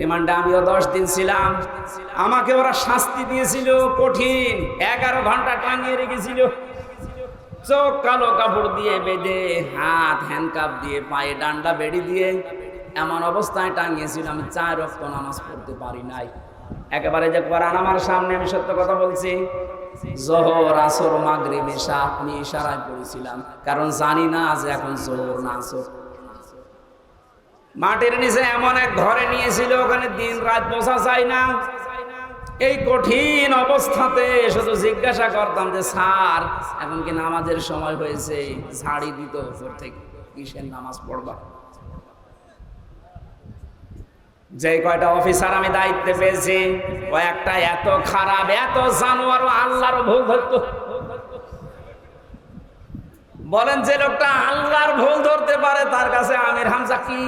রিমান্ডে আমিও দশ দিন ছিলাম। আমাকে ওরা শাস্তি দিয়েছিল, কঠিন। এগারো ঘণ্টা টাঙিয়ে রেখেছিল। চোখ কালো কাপড় দিয়ে বেঁধে, হাত হ্যান্ডকাপ দিয়ে, পায়ে ডান্ডা বেড়ি দিয়ে এমন অবস্থায় টাঙিয়েছিল, আমি চার রক্ত নামাজ পড়তে পারি নাই। একেবারে যে কোরআন আমার সামনে আমি সত্য কথা বলছি, জোহর, আসর, মাগরিব, এশা, আমি ইশারায় পড়েছিলাম। কারণ জানি না যে এখন জোহর না আসর। মাটির নিচে এমন এক ঘরে নিয়েছিল, ওখানে দিন রাত বসা যায় না। এই কঠিন অবস্থাতে শুধু জিজ্ঞাসা করতাম যে, স্যার, এখন কি নামাজের সময় হয়েছে? ঝাড়ি দিত উপর থেকে। কিসের নামাজ পড়বা? যে কয়টা অফিসার আমি দায়িত্বে পেয়েছি কয়েকটা এত খারাপ, এত জানোয়ার, ও আল্লাহর ভুল ধরতো। বলেন যে লোকটা আল্লাহর ভুল ধরতে পারে, তার কাছে আমির হামজা কি?